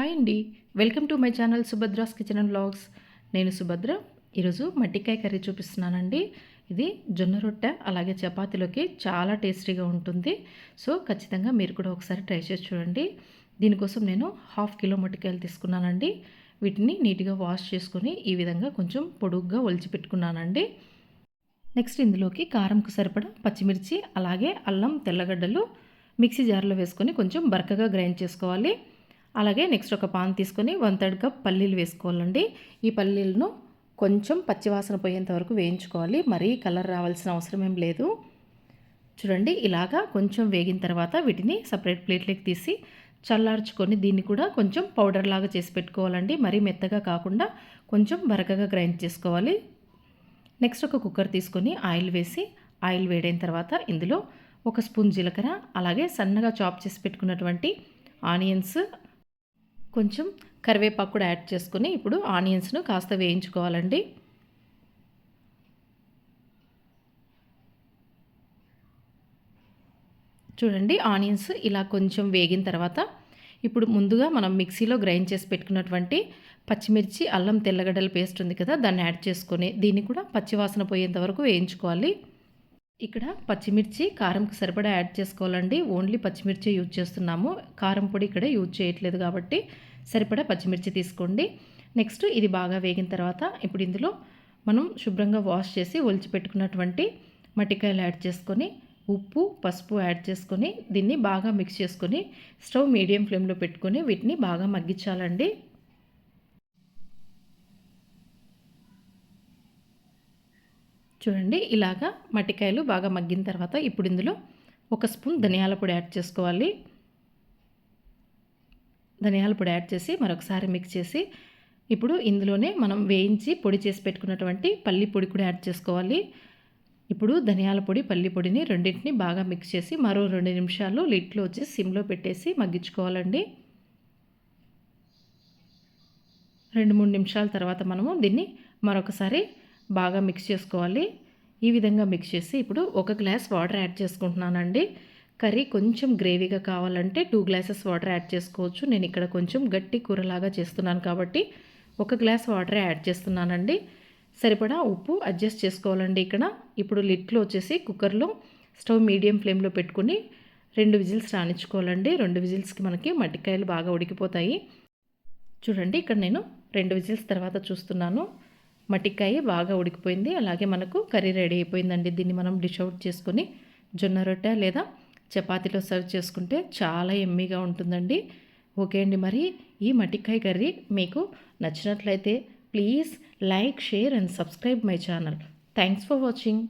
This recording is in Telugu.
హాయ్ అండి. Welcome to my channel Subhadra's kitchen and blogs నేను సుభద్ర. ఈరోజు మట్టికాయ కర్రీ చూపిస్తున్నానండి. ఇది జొన్న రొట్టె అలాగే చపాతీలోకి చాలా టేస్టీగా ఉంటుంది. సో ఖచ్చితంగా మీరు కూడా ఒకసారి ట్రై చేసి చూడండి. దీనికోసం నేను హాఫ్ కిలో మట్టికాయలు తీసుకున్నానండి. వీటిని నీట్గా వాష్ చేసుకొని ఈ విధంగా కొంచెం పొడుగ్గా ఒలిచిపెట్టుకున్నానండి నెక్స్ట్ ఇందులోకి కారంకు సరిపడా పచ్చిమిర్చి అలాగే అల్లం తెల్లగడ్డలు మిక్సీ జార్లో వేసుకొని కొంచెం బరకగా గ్రైండ్ చేసుకోవాలి. అలాగే నెక్స్ట్ ఒక పాన్ తీసుకొని వన్ థర్డ్ కప్ పల్లీలు వేసుకోవాలండి. ఈ పల్లీలను కొంచెం పచ్చివాసన పోయేంత వరకు వేయించుకోవాలి. మరీ కలర్ రావాల్సిన అవసరం ఏం లేదు. చూడండి ఇలాగా కొంచెం వేగిన తర్వాత వీటిని సపరేట్ ప్లేట్లోకి తీసి చల్లార్చుకొని దీన్ని కూడా కొంచెం పౌడర్ లాగా చేసి పెట్టుకోవాలండి. మరీ మెత్తగా కాకుండా కొంచెం బరకగా గ్రైండ్ చేసుకోవాలి. నెక్స్ట్ ఒక కుక్కర్ తీసుకొని ఆయిల్ వేసి ఆయిల్ వేడైన తర్వాత ఇందులో ఒక స్పూన్ జీలకర్ర అలాగే సన్నగా చాప్ చేసి పెట్టుకున్నటువంటి ఆనియన్స్ కొంచెం కరివేపాకు కూడా యాడ్ చేసుకొని ఇప్పుడు ఆనియన్స్ను కాస్త వేయించుకోవాలండి. చూడండి ఆనియన్స్ ఇలా కొంచెం వేగిన తర్వాత ఇప్పుడు ముందుగా మనం మిక్సీలో గ్రైండ్ చేసి పెట్టుకున్నటువంటి పచ్చిమిర్చి అల్లం తెల్లగడ్డల పేస్ట్ ఉంది కదా దాన్ని యాడ్ చేసుకొని దీన్ని కూడా పచ్చివాసన పోయేంత వరకు వేయించుకోవాలి. ఇక్కడ పచ్చిమిర్చి కారంకి సరిపడా యాడ్ చేసుకోవాలండి. ఓన్లీ పచ్చిమిర్చి యూజ్ చేస్తున్నాము. కారం పొడి ఇక్కడ యూజ్ చేయట్లేదు కాబట్టి సరిపడా పచ్చిమిర్చి తీసుకోండి. నెక్స్ట్ ఇది బాగా వేగిన తర్వాత ఇప్పుడు ఇందులో మనం శుభ్రంగా వాష్ చేసి ఒలిచి పెట్టుకున్నటువంటి మట్టికాయలు యాడ్ చేసుకొని ఉప్పు పసుపు యాడ్ చేసుకొని దీన్ని బాగా మిక్స్ చేసుకొని స్టవ్ మీడియం ఫ్లేమ్లో పెట్టుకొని వీటిని బాగా మగ్గించాలండి. చూడండి ఇలాగా మట్టికాయలు బాగా మగ్గిన తర్వాత ఇప్పుడు ఇందులో ఒక స్పూన్ ధనియాల పొడి యాడ్ చేసుకోవాలి. ధనియాల పొడి యాడ్ చేసి మరొకసారి మిక్స్ చేసి ఇప్పుడు ఇందులోనే మనం వేయించి పొడి చేసి పెట్టుకున్నటువంటి పల్లి పొడి కూడా యాడ్ చేసుకోవాలి. ఇప్పుడు ధనియాల పొడి పల్లి పొడిని రెండింటిని బాగా మిక్స్ చేసి మరో రెండు నిమిషాలు లిట్లో వచ్చి సిమ్లో పెట్టేసి మగ్గించుకోవాలండి. రెండు మూడు నిమిషాల తర్వాత మనము దీన్ని మరొకసారి బాగా మిక్స్ చేసుకోవాలి. ఈ విధంగా మిక్స్ చేసి ఇప్పుడు ఒక గ్లాస్ వాటర్ యాడ్ చేసుకుంటున్నానండి. కర్రీ కొంచెం గ్రేవీగా కావాలంటే టూ గ్లాసెస్ వాటర్ యాడ్ చేసుకోవచ్చు. నేను ఇక్కడ కొంచెం గట్టి కూరలాగా చేస్తున్నాను కాబట్టి ఒక గ్లాస్ వాటర్ యాడ్ చేస్తున్నానండి. సరిపడా ఉప్పు అడ్జస్ట్ చేసుకోవాలండి ఇక్కడ. ఇప్పుడు లిట్లో వచ్చేసి కుక్కర్లో స్టవ్ మీడియం ఫ్లేమ్లో పెట్టుకుని రెండు విజిల్స్ రాణించుకోవాలండి. రెండు విజిల్స్కి మనకి మట్టికాయలు బాగా ఉడికిపోతాయి. చూడండి ఇక్కడ నేను రెండు విజిల్స్ తర్వాత చూస్తున్నాను. మటికాయ బాగా ఉడికిపోయింది. అలాగే మనకు కర్రీ రెడీ అయిపోయిందండి. దీన్ని మనం డిష్ అవుట్ చేసుకొని జొన్న రొట్టె లేదా చపాతీలో సర్వ్ చేసుకుంటే చాలా ఎమ్మీగా ఉంటుందండి. ఓకే అండి మరి ఈ మట్టికాయ కర్రీ మీకు నచ్చినట్లయితే please like share and subscribe my channel. Thanks for watching.